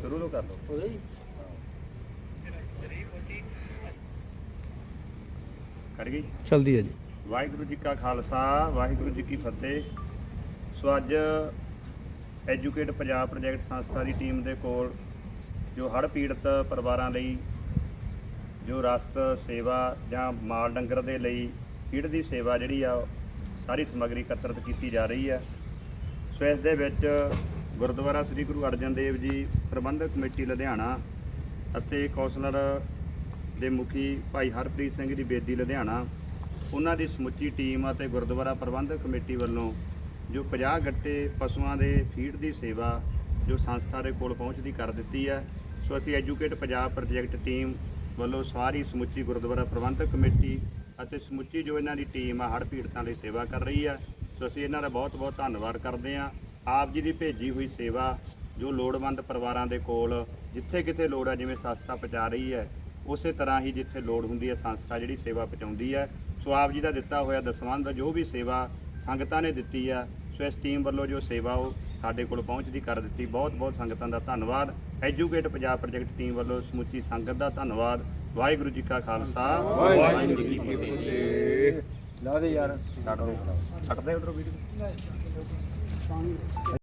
ਸ਼ੁਰੂ ਤੋਂ ਕਰ ਲਓ। ਹੋ ਗਿਆ ਜੀ? ਕਰ ਗਈ? ਚਲਦੀ ਹੈ ਜੀ। ਵਾਹਿਗੁਰੂ ਜੀ ਕਾ ਖਾਲਸਾ ਵਾਹਿਗੁਰੂ ਜੀ ਕੀ ਫਤਿਹ। ਸੋ ਅੱਜ ਐਜੂਕੇਟ ਪੰਜਾਬ ਪ੍ਰੋਜੈਕਟ ਸੰਸਥਾ ਦੀ ਟੀਮ ਦੇ ਕੋਲ ਜੋ ਹੜ੍ਹ ਪੀੜਤ ਪਰਿਵਾਰਾਂ ਲਈ ਜੋ ਰਸਤ ਸੇਵਾ ਜਾਂ ਮਾਲ ਡੰਗਰ ਦੇ ਲਈ ਫੀਡ ਦੀ ਸੇਵਾ ਜਿਹੜੀ ਆ ਸਾਰੀ ਸਮੱਗਰੀ ਇਕੱਤਰਿਤ ਕੀਤੀ ਜਾ ਰਹੀ ਹੈ ਸੋ ਇਸ ਦੇ ਵਿੱਚ ਗੁਰਦੁਆਰਾ ਸ੍ਰੀ ਗੁਰੂ ਅਰਜਨ ਦੇਵ ਜੀ, ਪ੍ਰਬੰਧਕ ਕਮੇਟੀ ਲੁਧਿਆਣਾ ਅਤੇ ਕੌਂਸਲਰ ਦੇ ਮੁਖੀ ਭਾਈ ਹਰਪ੍ਰੀਤ ਸਿੰਘ ਦੀ ਬੇਦੀ ਲੁਧਿਆਣਾ, ਉਹਨਾਂ ਦੀ ਸਮੁੱਚੀ ਟੀਮ ਅਤੇ ਗੁਰਦੁਆਰਾ ਪ੍ਰਬੰਧਕ ਕਮੇਟੀ ਵੱਲੋਂ ਜੋ 50 ਗੱਟੇ ਪਸ਼ੂਆਂ ਦੇ ਫੀਡ ਦੀ ਸੇਵਾ ਜੋ ਸੰਸਥਾ ਦੇ ਕੋਲ ਪਹੁੰਚਦੀ ਕਰ ਦਿੱਤੀ ਹੈ, ਸੋ ਅਸੀਂ ਐਜੂਕੇਟ ਪੰਜਾਬ ਪ੍ਰੋਜੈਕਟ ਟੀਮ ਵੱਲੋਂ ਸਾਰੀ ਸਮੁੱਚੀ ਗੁਰਦੁਆਰਾ ਪ੍ਰਬੰਧਕ ਕਮੇਟੀ ਅਤੇ ਸਮੁੱਚੀ ਜੋ ਇਹਨਾਂ ਦੀ ਟੀਮ ਆ, ਹੜ੍ਹ ਪੀੜਤਾਂ ਲਈ ਸੇਵਾ ਕਰ ਰਹੀ ਹੈ, ਸੋ ਅਸੀਂ ਇਹਨਾਂ ਦਾ ਬਹੁਤ-ਬਹੁਤ ਧੰਨਵਾਦ ਕਰਦੇ ਹਾਂ। ਆਪ ਜੀ ਦੀ ਭੇਜੀ ਹੋਈ ਸੇਵਾ ਜੋ ਲੋੜਵੰਦ ਪਰਿਵਾਰਾਂ ਦੇ ਕੋਲ ਜਿੱਥੇ ਕਿਤੇ ਲੋੜ ਹੈ ਜਿਵੇਂ ਸੰਸਥਾ ਪਹੁੰਚਾ ਰਹੀ ਹੈ ਉਸੇ ਤਰ੍ਹਾਂ ਹੀ ਜਿੱਥੇ ਲੋੜ ਹੁੰਦੀ ਹੈ ਸੰਸਥਾ ਜਿਹੜੀ ਸੇਵਾ ਪਹੁੰਚਾਉਂਦੀ ਹੈ। ਸੋ ਆਪ ਜੀ ਦਾ ਦਿੱਤਾ ਹੋਇਆ ਦਸਵੰਧ ਜੋ ਵੀ ਸੇਵਾ ਸੰਗਤਾਂ ਨੇ ਦਿੱਤੀ ਆ ਸੋ ਇਸ ਟੀਮ ਵੱਲੋਂ ਜੋ ਸੇਵਾ ਉਹ ਸਾਡੇ ਕੋਲ ਪਹੁੰਚਦੀ ਕਰ ਦਿੱਤੀ। ਬਹੁਤ ਬਹੁਤ ਸੰਗਤਾਂ ਦਾ ਧੰਨਵਾਦ। ਐਜੂਕੇਟ ਪੰਜਾਬ ਪ੍ਰੋਜੈਕਟ ਟੀਮ ਵੱਲੋਂ ਸਮੁੱਚੀ ਸੰਗਤ ਦਾ ਧੰਨਵਾਦ। ਵਾਹਿਗੁਰੂ ਜੀ ਕਾ ਖਾਲਸਾ। ਵਾਹਿਗੁਰੂ ਜੀ ਕੀ ਫਤਿਹ। ਲਾ ਦੇ ਯਾਰ ਛੱਡ ਦੇ ਉਧਰੋਂ ਵੀਡੀਓ। 防御对